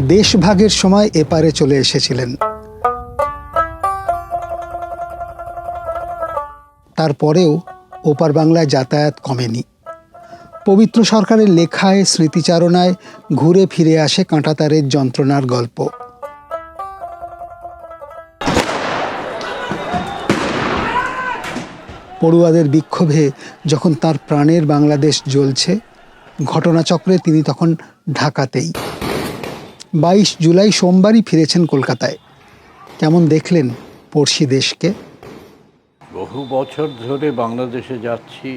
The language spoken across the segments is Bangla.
দেশভাগের সময় এপারে চলে এসেছিলেন। তারপরেও ওপার বাংলায় যাতায়াত কমেনি। পবিত্র সরকারের লেখায়, স্মৃতিচারণায় ঘুরে ফিরে আসে কাঁটাতারের যন্ত্রণার গল্প। পড়ুয়াদের বিক্ষোভে যখন তার প্রাণের বাংলাদেশ জ্বলছে, ঘটনাচক্রে তিনি তখন ঢাকাতেই। বাইশ জুলাই সোমবারই ফিরেছেন কলকাতায়। কেমন দেখলেন পড়শি দেশকে? বহু বছর ধরে বাংলাদেশে যাচ্ছি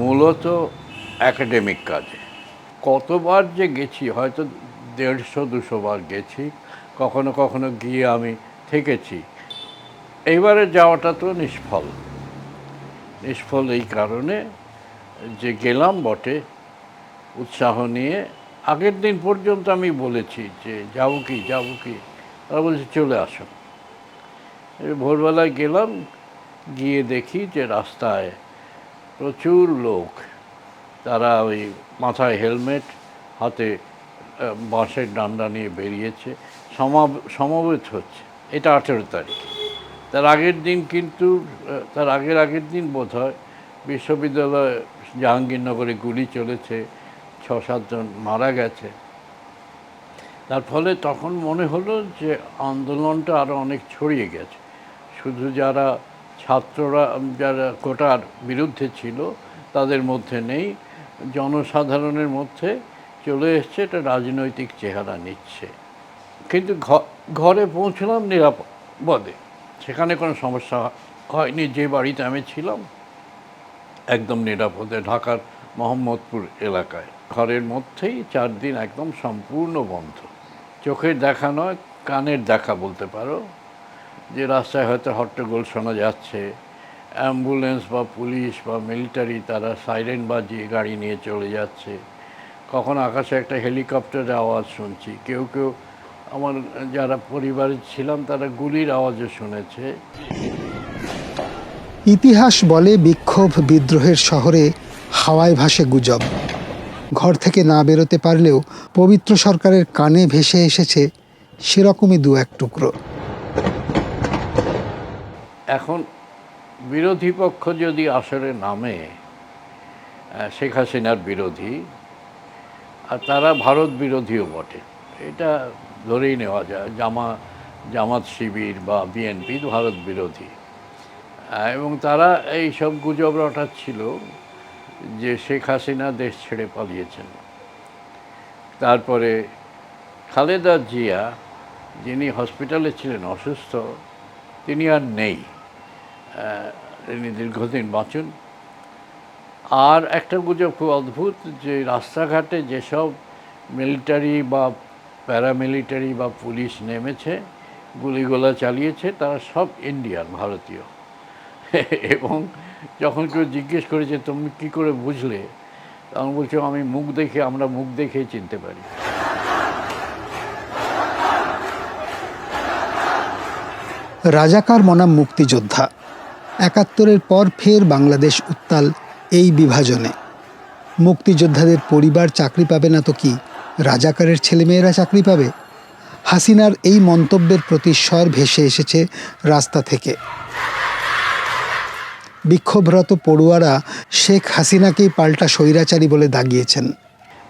মূলত একাডেমিক কাজে। কতবার যে গেছি, হয়তো দেড়শো, দুশো বার গেছি, কখনো কখনো গিয়ে আমি থেকেছি। এইবারে যাওয়াটা তো নিষ্ফল। নিষ্ফল এই কারণে যে গেলাম বটে, উৎসাহ নিয়ে আগের দিন পর্যন্ত আমি বলেছি যে যাব কি যাব কি? তারা বলছে, চলে আসো। ভোরবেলায় গেলাম, গিয়ে দেখি যে রাস্তায় প্রচুর লোক। তারা ওই মাথায় হেলমেট, হাতে বাঁশের ডান্ডা নিয়ে বেরিয়েছে। সমা- সমবেত হচ্ছে। এটা আঠেরো তারিখ। তার আগের দিন কিন্তু তার আগের আগের দিন বোধ হয় বিশ্ববিদ্যালয় জাহাঙ্গীরনগরে গুলি চলেছে। ছ সাতজন মারা গেছে। তার ফলে তখন মনে হলো যে আন্দোলনটা আরও অনেক ছড়িয়ে গেছে। শুধু যারা ছাত্ররা, যারা কোটার বিরুদ্ধে ছিল, তাদের মধ্যে নেই। জনসাধারণের মধ্যে চলে এসছে এটা রাজনৈতিক চেহারা নিচ্ছে। কিন্তু ঘরে পৌঁছলাম নিরাপদে সেখানে কোনো সমস্যা হয়নি। যে বাড়িতে আমি ছিলাম, একদম নিরাপদে। ঢাকার মোহাম্মদপুর এলাকায়। ঘরের মধ্যেই চার দিন একদম সম্পূর্ণ বন্ধ। চোখের দেখা নয়, কানের দেখা বলতে পারো। যে রাস্তায় হয়তো হট্টগোল শোনা যাচ্ছে, অ্যাম্বুলেন্স বা পুলিশ বা মিলিটারি তারা সাইরেন বাজিয়ে গাড়ি নিয়ে চলে যাচ্ছে। কখন আকাশে একটা হেলিকপ্টারের আওয়াজ শুনছি। কেউ কেউ আমার যারা পরিবারে ছিলাম, তারা গুলির আওয়াজও শুনেছে। ইতিহাস বলে বিক্ষোভ বিদ্রোহের শহরে হাওয়ায় ভাসে গুজব। ঘর থেকে না বেরোতে পারলেও পবিত্র সরকারের কানে ভেসে এসেছে সেরকমই দু এক টুকরো। এখন বিরোধী পক্ষ যদি আসরে নামে শেখ হাসিনার বিরোধী, আর তারা ভারত বিরোধীও বটে। এটা ধরেই নেওয়া যায়, জামা, জামাত শিবির বা বিএনপি ভারত বিরোধী। এবং তারা এই সব গুজব রটাচ্ছিল। যে শেখ হাসিনা দেশ ছেড়ে পালিয়েছেন। তারপরে খালেদা জিয়া, যিনি হসপিটালে ছিলেন অসুস্থ, তিনি আর নেই। তিনি দীর্ঘদিন বাঁচুন। আর একটা গুজব খুব অদ্ভুত যে রাস্তাঘাটে যেসব মিলিটারি বা প্যারামিলিটারি বা পুলিশ নেমেছে, গুলিগোলা চালিয়েছে, তারা সব ইন্ডিয়ান, ভারতীয়। এবং যখন কেউ জিজ্ঞেস করেছে তুমি কি করে বুঝলে, তখন বলছো, আমি মুখ দেখে, আমরা মুখ দেখেই চিনতে পারি। রাজাকার মনাম মুক্তিযোদ্ধা, একাত্তরের পর ফের বাংলাদেশ উত্তাল এই বিভাজনে। মুক্তিযোদ্ধাদের পরিবার চাকরি পাবে না তো কি? রাজাকারের ছেলেমেয়েরা চাকরি পাবে? হাসিনার এই মন্তব্যের প্রতি স্বর ভেসে এসেছে রাস্তা থেকে। বিক্ষোভরত পড়ুয়ারা শেখ হাসিনাকেই পাল্টা স্বৈরাচারী বলে দাগিয়েছেন।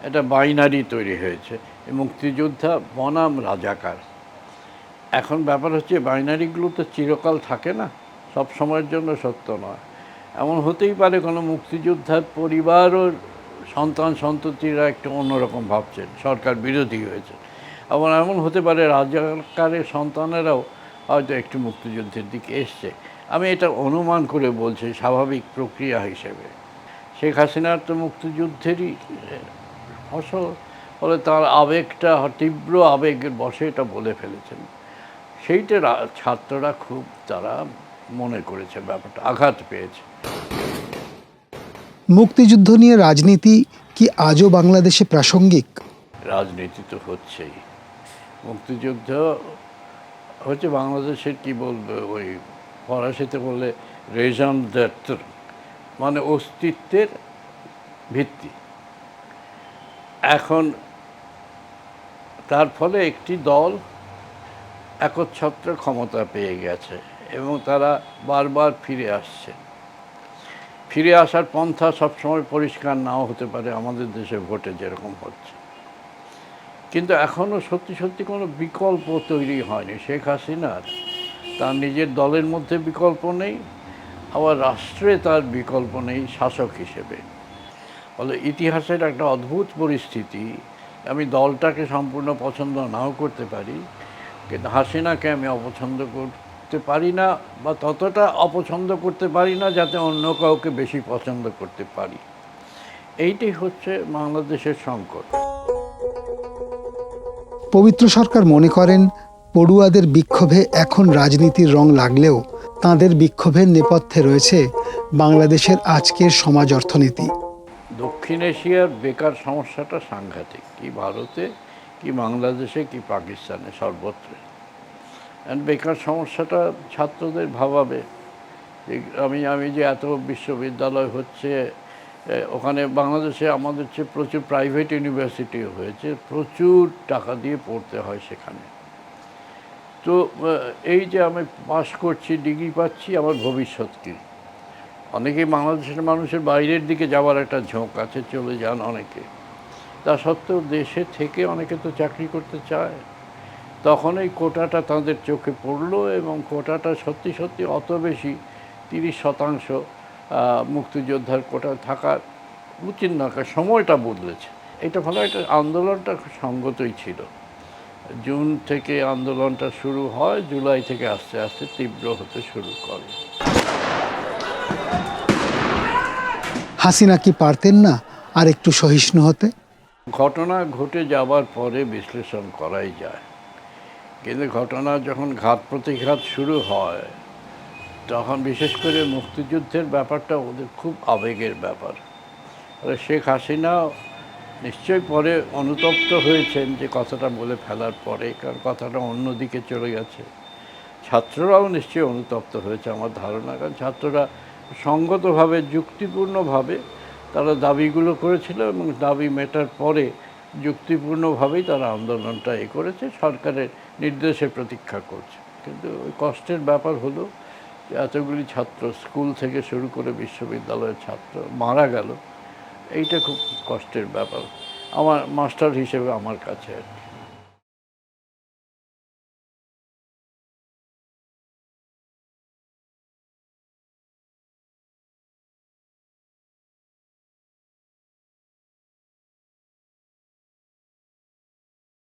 এটা বাইনারি তৈরি হয়েছে। মুক্তিযোদ্ধা বনাম রাজাকার। এখন ব্যাপার হচ্ছে বাইনারিগুলো তো চিরকাল থাকে না, সব সময়ের জন্য সত্য নয়। এমন হতেই পারে কোনো মুক্তিযোদ্ধার পরিবার ও সন্তান সন্ততিরা একটু অন্যরকম ভাবছেন, সরকার বিরোধী হয়েছে। আবার এমন হতে পারে রাজাকারের সন্তানেরাও হয়তো একটু মুক্তিযুদ্ধের দিকে এসছে। আমি এটা অনুমান করে বলছি স্বাভাবিক প্রক্রিয়া হিসেবে। শেখ হাসিনার তো মুক্তিযুদ্ধেরই ফসল ফলে তার আবেগটা তীব্র আবেগের বসে এটা বলে ফেলেছেন। সেইটা ছাত্ররা খুব তারা মনে করেছে ব্যাপারটা আঘাত পেয়েছে। মুক্তিযুদ্ধ নিয়ে রাজনীতি কি আজও বাংলাদেশে প্রাসঙ্গিক? রাজনীতি তো হচ্ছেই। মুক্তিযুদ্ধ হচ্ছে বাংলাদেশের কি বলব ওই ফরাসিতে বললে রেজন দ্যাত্র মানে অস্তিত্বের ভিত্তি। এখন তার ফলে একটি দল একচ্ছত্র ক্ষমতা পেয়ে গেছে এবং তারা বারবার ফিরে আসছে। ফিরে আসার পন্থা সবসময় পরিষ্কার নাও হতে পারে আমাদের দেশে ভোটে যেরকম হচ্ছে। কিন্তু এখনও সত্যি সত্যি কোনো বিকল্প তৈরি হয়নি শেখ হাসিনার। তার নিজের দলের মধ্যে বিকল্প নেই, আবার রাষ্ট্রে তার বিকল্প নেই শাসক হিসেবে। ফলে ইতিহাসের একটা অদ্ভুত পরিস্থিতি, আমি দলটাকে সম্পূর্ণ পছন্দ নাও করতে পারি, কিন্তু হাসিনাকে আমি অপছন্দ করতে পারি না বা ততটা অপছন্দ করতে পারি না যাতে অন্য কাউকে বেশি পছন্দ করতে পারি। এইটি হচ্ছে বাংলাদেশের সংকট। পবিত্র সরকার মনে করেন পড়ুয়াদের বিক্ষোভে এখন রাজনীতির রং লাগলেও তাঁদের বিক্ষোভের নেপথ্যে রয়েছে বাংলাদেশের আজকের সমাজ অর্থনীতি। দক্ষিণ এশিয়ার বেকার সমস্যাটা সাংঘাতিক, কি ভারতে, কি বাংলাদেশে, কি পাকিস্তানে সর্বত্র। বেকার সমস্যাটা ছাত্রদের ভাবাবে। আমি আমি যে এত বিশ্ববিদ্যালয় হচ্ছে ওখানে বাংলাদেশে আমাদের চেয়ে প্রচুর প্রাইভেট ইউনিভার্সিটি হয়েছে, প্রচুর টাকা দিয়ে পড়তে হয় সেখানে। তো এই যে আমি পাশ করছি, ডিগ্রি পাচ্ছি, আমার ভবিষ্যৎ কী? অনেকে বাংলাদেশের মানুষের বাইরের দিকে যাওয়ার একটা ঝোঁক আছে, চলে যান অনেকে। তা সত্ত্বেও দেশে থেকে অনেকে তো চাকরি করতে চায়। তখন এই কোটাটা তাদের চোখে পড়ল এবং কোটাটা সত্যি সত্যি অত বেশি, তিরিশ শতাংশ মুক্তিযোদ্ধার কোটা থাকার উচিত না, সময়টা বদলেছে। এটা ফলে একটা আন্দোলনটা সঙ্গতই ছিল। জুন থেকে আন্দোলনটা শুরু হয় জুলাই থেকে আস্তে আস্তে তীব্র হতে শুরু করে। হাসিনা কি পারতেন না আর একটু সহিষ্ণু হতে? ঘটনা ঘটে যাবার পরে বিশ্লেষণ করাই যায়। কিন্তু ঘটনা যখন ঘাত প্রতিঘাত শুরু হয় তখন বিশেষ করে মুক্তিযুদ্ধের ব্যাপারটা ওদের খুব আবেগের ব্যাপার। শেখ হাসিনা নিশ্চয়ই পরে অনুতপ্ত হয়েছেন যে কথাটা বলে ফেলার পরে, কারণ কথাটা অন্যদিকে চলে গেছে। ছাত্ররাও নিশ্চয়ই অনুতপ্ত হয়েছে আমার ধারণা, কারণ ছাত্ররা সঙ্গতভাবে, যুক্তিপূর্ণভাবে তারা দাবিগুলো করেছিল এবং দাবি মেটার পরে যুক্তিপূর্ণভাবেই তারা আন্দোলনটা এ করেছে, সরকারের নির্দেশে প্রতীক্ষা করছে। কিন্তু ওই কষ্টের ব্যাপার হলো এতগুলি ছাত্র স্কুল থেকে শুরু করে বিশ্ববিদ্যালয়ের ছাত্র মারা গেল। এইটা খুব কষ্টের ব্যাপার আমার মাস্টার হিসেবে আমার কাছে আর।